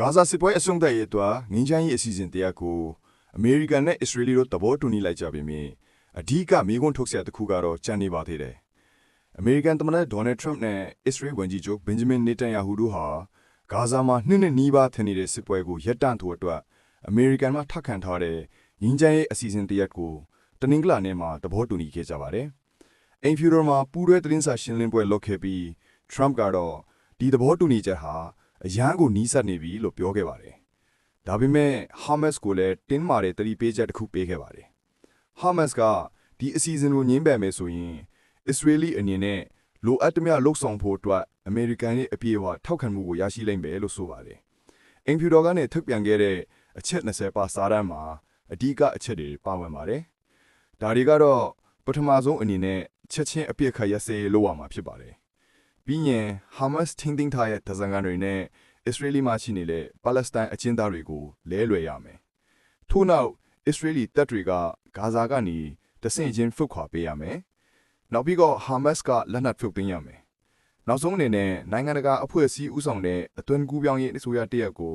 ဂါဇာစစ်ပွဲအဆုံးသတ်ရေးအတွက်ငင်းချမ်းရေးအစီအစဉ်တရားကိုအမေရိကန်နဲ့အစ္စရေးလ်တို့သဘောတူညီလိုက်ကြပြီမြင်အဓိကမိခွန်းထုတ်ဆက်တစ်ခုကတော့ကြံနေပါသေးတယ်။အမေရိကန်သမ္မတဒေါ်နယ်ထရမ့်နဲ့အစ္စရေးဝန်ကြီးချုပ်ဘင်ဂျမင်နေတန်ယာဟူတို့ဟာဂါဇာမှာနှစ်နှစ်နီးပါးထင်နေတဲ့စစ်ပွဲကိုရပ်တန့်ထို့အတွက်အမေရိကန်မှထပ်ခံထားတဲ့ငင်းချမ်းရေးအစီအစဉ်တရားကိုတနင်္ဂလာနေ့မှာသဘောတူညီခဲ့ကြပါတယ်။အိမ်ဖြူတော်မှာပူးတွဲသတင်းစာရှင်းလင်းပွဲလုပ်ခဲ့ပြီး Trump ကတော့ဒီသဘောတူညီချက်ဟာ အရန်ကိုနီးစပ်နေပြီလို့ပြောခဲ့ပါတယ်။ဒါပေမဲ့ Hamas ကိုလည်းတင်းမာတဲ့တတိပေးချက်တစ်ခုပေးခဲ့ပါတယ်။ Hamas ကဒီအစီအစဉ်ကိုညှင်းပယ်မယ်ဆိုရင် Israeli အနေနဲ့လိုအပ်သမျှလှုပ်ဆောင်ဖို့အတွက်အမေရိကန်ရဲ့အပြေအဝထောက်ခံမှုကိုရရှိလိမ့်မယ်လို့ဆိုပါတယ်။အိမ်ဖြူတော်ကနေထုတ်ပြန်ခဲ့တဲ့အချက်20ပါစာတမ်းမှာအဓိကအချက်တွေပါဝင်ပါတယ်။ဒါတွေကတော့ပထမဆုံးအနေနဲ့ချက်ချင်းအပြစ်ခတ်ရစေလို့ရမှာဖြစ်ပါတယ်။ ပြီးရင် Hamas ထင်းထင်းထားတဲ့ဒဇန်ကန်တွေနဲ့ Israeli မှာရှိနေတဲ့ပါလက်စတိုင်းအကျဉ်းသားတွေကိုလဲလွယ်ရမယ်။ထို့နောက် Israeli တပ်တွေကဂါဇာကနေတဆင့်ချင်းဖုတ်ခွာပေးရမယ်။နောက်ပြီးတော့ Hamas ကလက်နက်ဖုတ်သိမ်းရမယ်။နောက်ဆုံးအနေနဲ့နိုင်ငံတကာအဖွဲ့အစည်းဥဆောင်တဲ့အသွင်ကူးပြောင်းရေးအစိုးရတရက်ကို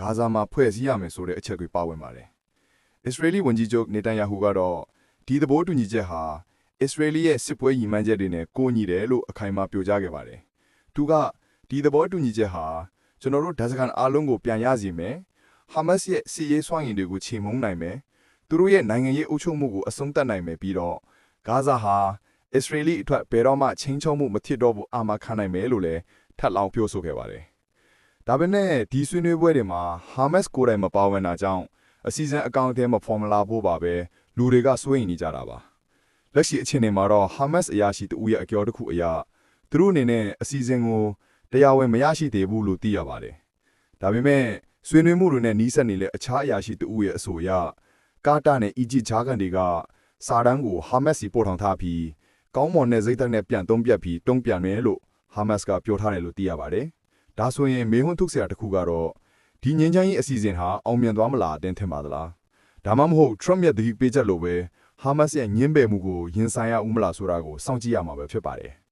ဂါဇာမှာဖွဲ့စည်းရမယ်ဆိုတဲ့အချက်တွေပါဝင်ပါတယ်။ Israeli ဝန်ကြီးချုပ်နေတန်ယာဟူကတော့ဒီသဘောတူညီချက်ဟာ Israeli ရဲ့စစ်ပွဲရည်မှန်းချက်တွေနဲ့ကိုညီတယ်လို့အခိုင်အမာပြောကြားခဲ့ပါတယ်။သူကဒီသဘောတူညီချက်ဟာကျွန်တော်တို့ဒဇကန်အားလုံးကိုပြန်ရစီမယ်။ Hamas ရဲ့စီရေးစွမ်းရည်တွေကိုချိန်မုံနိုင်မယ်။သူတို့ရဲ့နိုင်ငံရေးအုပ်ချုပ်မှုကိုအဆုံးသတ်နိုင်မယ်ပြီးတော့ဂါဇာဟာ Israeli အတွက်ဘယ်တော့မှချင်းချုံမှုမဖြစ်တော့ဘူးအာမခံနိုင်မယ်လို့လည်းထပ်လောင်းပြောဆိုခဲ့ပါတယ်။ဒါပေမဲ့ဒီဆွေးနွေးပွဲတွေမှာ Hamas ကိုယ်တိုင်မပါဝင်တာကြောင့်အစီအစဉ်အကောင့်အထဲမှာဖော်မလာဖို့ပါပဲလူတွေကစိုးရိမ်နေကြတာပါ။ လက်ရှိအခြေအနေမှာတော့ Hamas အရာရှိတဦးရဲ့အပြောတစ်ခုအရသူတို့အနေနဲ့အစီအစဉ်ကိုတရားဝင်မရရှိသေးဘူးလို့သိရပါတယ်။ဒါပေမဲ့ဆွေးနွေးမှုတွေနဲ့နှီးစပ်နေတဲ့အခြားအရာရှိတဦးရဲ့အဆိုအရကာတာနဲ့အီဂျစ်ဂျာကန်တွေကစာတန်းကို Hamas စီပို့ထောင်ထားပြီးကောင်းမွန်တဲ့စိတ်သက်နဲ့ပြန်သုံးပြတ်ပြီးတုံးပြန်မယ်လို့ Hamas ကပြောထားတယ်လို့သိရပါတယ်။ဒါဆိုရင်မေဟွန်းထုတ်စရာတစ်ခုကတော့ဒီငင်းချမ်းရေးအစီအစဉ်ဟာအောင်မြင်သွားမလားတင်ထင်ပါသလား။ဒါမှမဟုတ် Trump ရဲ့သတိပေးချက်လိုပဲ Hamas ရဲ့ညှင်းပယ်မှုကိုရင်ဆိုင်ရဦးမလားဆိုတာကိုစောင့်ကြည့်ရမှာပဲဖြစ်ပါတယ်။